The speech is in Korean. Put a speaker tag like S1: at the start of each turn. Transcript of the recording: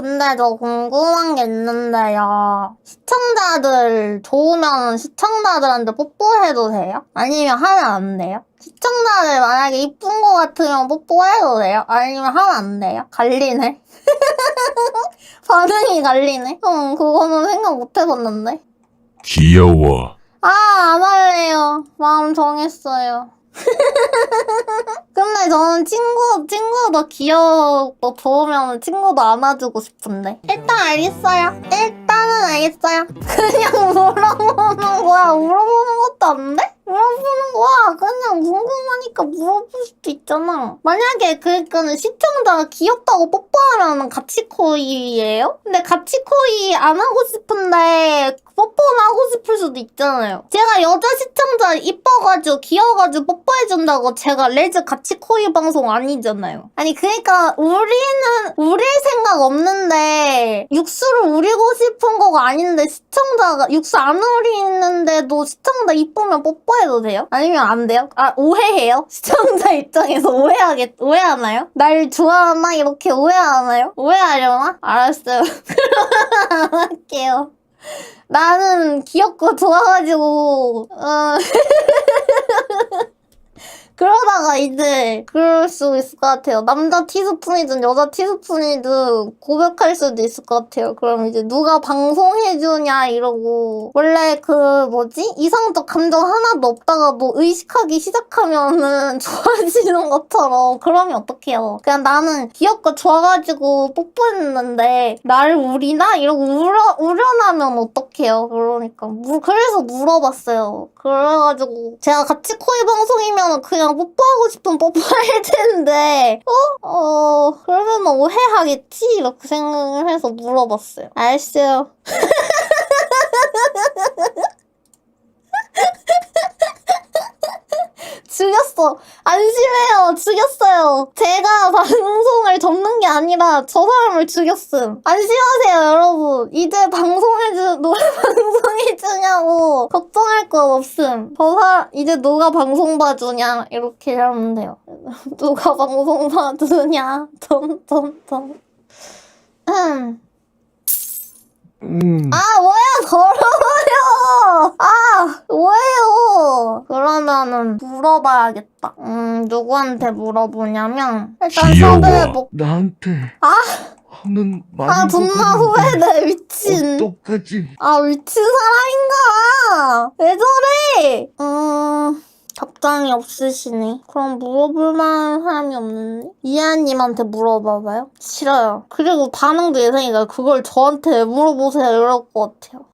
S1: 근데 저 궁금한 게 있는데요. 시청자들 좋으면 시청자들한테 뽀뽀해도 돼요? 아니면 하면 안 돼요? 시청자들 만약에 이쁜 거 같으면 뽀뽀해도 돼요? 아니면 하면 안 돼요? 갈리네. 반응이 갈리네. 응, 그거는 생각 못 해봤는데.
S2: 귀여워.
S1: 아, 안 할래요. 마음 정했어요. 근데 저는 친구, 친구도 귀엽고 좋으면 친구도 안아주고 싶은데. 일단 알겠어요. 일단은 알겠어요. 그냥 물어보는 거야. 물어보는 것도 안 돼? 궁금하니까 물어볼 수도 있잖아. 만약에 그니까는 시청자가 귀엽다고 뽀뽀하면 같이 코이예요? 근데 같이 코이 안 하고 싶은데 뽀뽀는 하고 싶을 수도 있잖아요. 제가 여자 시청자 이뻐가지고 귀여워가지고 뽀뽀해준다고 제가 레즈 같이 코이 방송 아니잖아요. 아니 그러니까 우리는 우릴 생각 없는데 육수를 우리고 싶은 거가 아닌데 시청자가 육수 안 우리는데도 시청자 이쁘면 뽀뽀해도 돼요? 아니면 안 돼요? 아 오해해요? 시청자 입장에서 오해하겠 오해하나요? 날 좋아하나 이렇게 오해하나요? 오해하려나? 알았어요. 그러면 안 할게요. 나는 귀엽고 좋아가지고 어... 그러다가 이제 그럴 수 있을 것 같아요. 남자 티스푼이든 여자 티스푼이든 고백할 수도 있을 것 같아요. 그럼 이제 누가 방송해주냐 이러고 원래 그 뭐지 이성적 감정 하나도 없다가도 의식하기 시작하면은 좋아지는 것처럼 그러면 어떡해요. 그냥 나는 귀엽고 좋아가지고 뽀뽀했는데 나를 우리나 이러고 우려 우려나면 어떡해요. 그러니까 무- 그래서 물어봤어요. 그래가지고 제가 같이 코이 방송이면 그냥 뽀뽀하고 싶으면 뽀뽀할 텐데 어? 어 그러면 오해하겠지? 이렇게 생각을 해서 물어봤어요. 알았어요. 죽였어. 안심해요. 죽였어요. 제가 방송을 접는 게 아니라 저 사람을 죽였음. 안심하세요, 여러분. 이제 방송해주, 노래 방송 해주냐고 걱정할 건 없음. 저 사, 이제 누가 방송 봐주냐, 이렇게 하면 돼요. 누가 방송 봐주냐, 점점점. 음.
S2: 음.
S1: 아, 뭐야, 더러워요! 아, 뭐예요? 그러면은, 물어봐야겠다. 음, 누구한테 물어보냐면, 일단
S2: 귀여워.
S1: 섭외해보,
S3: 나한테
S1: 아!
S3: 하는 말
S1: 아, 존나 후회돼, 미친.
S3: 어떡하지?
S1: 아, 미친 사람인가? 왜 저래? 음, 답장이 없으시네. 그럼 물어볼 만한 사람이 없는데? 이하님한테 물어봐봐요? 싫어요. 그리고 반응도 예상이가 그걸 저한테 물어보세요 이럴 것 같아요.